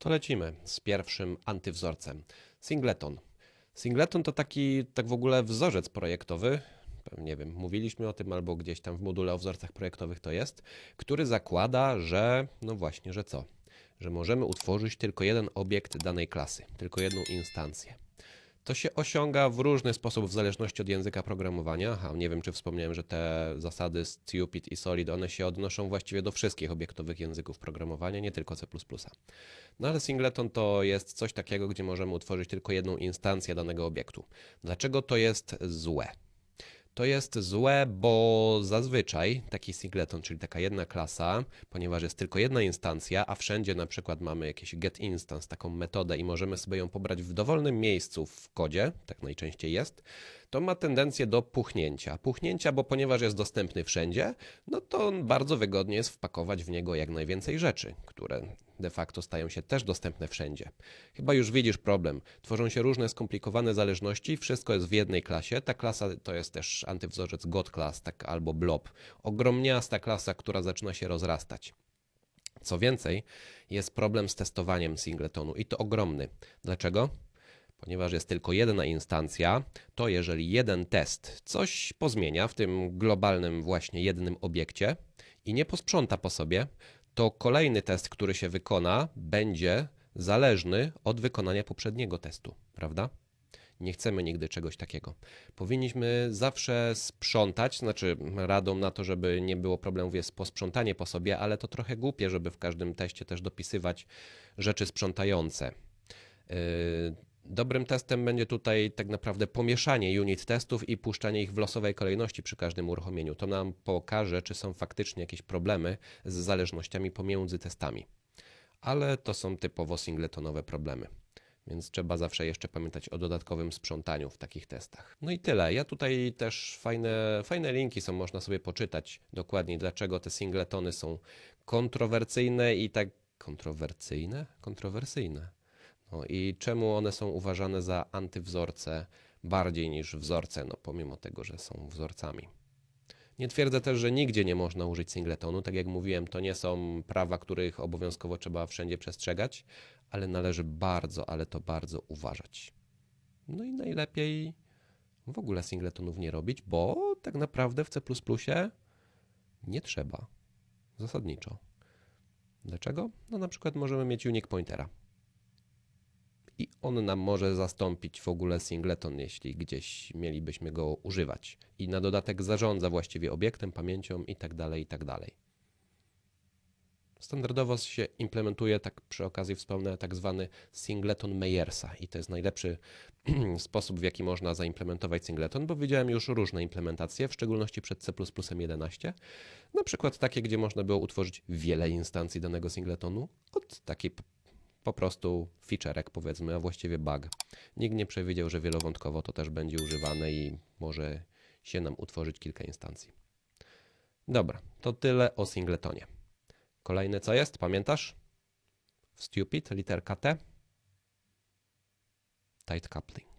to lecimy z pierwszym antywzorcem. Singleton. Singleton to taki tak w ogóle wzorzec projektowy. Nie wiem, mówiliśmy o tym albo gdzieś tam w module o wzorcach projektowych to jest, który zakłada, że no właśnie, że co? Że możemy utworzyć tylko jeden obiekt danej klasy, tylko jedną instancję. To się osiąga w różny sposób w zależności od języka programowania. Aha, nie wiem, czy wspomniałem, że te zasady Stupid i Solid, one się odnoszą właściwie do wszystkich obiektowych języków programowania, nie tylko C++. No ale singleton to jest coś takiego, gdzie możemy utworzyć tylko jedną instancję danego obiektu. Dlaczego to jest złe? To jest złe, bo zazwyczaj taki singleton, czyli taka jedna klasa, ponieważ jest tylko jedna instancja, a wszędzie na przykład mamy jakiś get instance, taką metodę i możemy sobie ją pobrać w dowolnym miejscu w kodzie, tak najczęściej jest, to ma tendencję do puchnięcia. Puchnięcia, bo ponieważ jest dostępny wszędzie, no to bardzo wygodnie jest wpakować w niego jak najwięcej rzeczy, które de facto stają się też dostępne wszędzie. Chyba już widzisz problem. Tworzą się różne skomplikowane zależności, wszystko jest w jednej klasie. Ta klasa to jest też antywzorzec God class, tak albo blob. Ogromniasta klasa, która zaczyna się rozrastać. Co więcej, jest problem z testowaniem singletonu i to ogromny. Dlaczego? Ponieważ jest tylko jedna instancja, to jeżeli jeden test coś pozmienia w tym globalnym właśnie jednym obiekcie i nie posprząta po sobie, to kolejny test, który się wykona, będzie zależny od wykonania poprzedniego testu, prawda? Nie chcemy nigdy czegoś takiego. Powinniśmy zawsze sprzątać, znaczy radą na to, żeby nie było problemów jest posprzątanie po sobie, ale to trochę głupie, żeby w każdym teście też dopisywać rzeczy sprzątające. Dobrym testem będzie tutaj tak naprawdę pomieszanie unit testów i puszczanie ich w losowej kolejności przy każdym uruchomieniu. To nam pokaże, czy są faktycznie jakieś problemy z zależnościami pomiędzy testami. Ale to są typowo singletonowe problemy. Więc trzeba zawsze jeszcze pamiętać o dodatkowym sprzątaniu w takich testach. No i tyle. Ja tutaj też fajne, fajne linki są, można sobie poczytać dokładniej, dlaczego te singletony są kontrowersyjne i tak kontrowersyjne? Kontrowersyjne. No i czemu one są uważane za antywzorce bardziej niż wzorce, no pomimo tego, że są wzorcami. Nie twierdzę też, że nigdzie nie można użyć singletonu. Tak jak mówiłem, to nie są prawa, których obowiązkowo trzeba wszędzie przestrzegać, ale należy bardzo, ale to bardzo uważać. No i najlepiej w ogóle singletonów nie robić, bo tak naprawdę w C nie trzeba. Zasadniczo. Dlaczego? No na przykład możemy mieć unique pointera on nam może zastąpić w ogóle singleton, jeśli gdzieś mielibyśmy go używać. I na dodatek zarządza właściwie obiektem, pamięcią i tak dalej, i tak. Standardowo się implementuje, tak przy okazji wspomnę, tak zwany singleton Meyersa i to jest najlepszy sposób, w jaki można zaimplementować singleton, bo widziałem już różne implementacje, w szczególności przed C++ 11, na przykład takie, gdzie można było utworzyć wiele instancji danego singletonu od takiej po prostu featurek powiedzmy, a właściwie bug. Nikt nie przewidział, że wielowątkowo to też będzie używane i może się nam utworzyć kilka instancji. Dobra, to tyle o singletonie. Kolejne co jest, pamiętasz? Stupid, literka T. Tight coupling.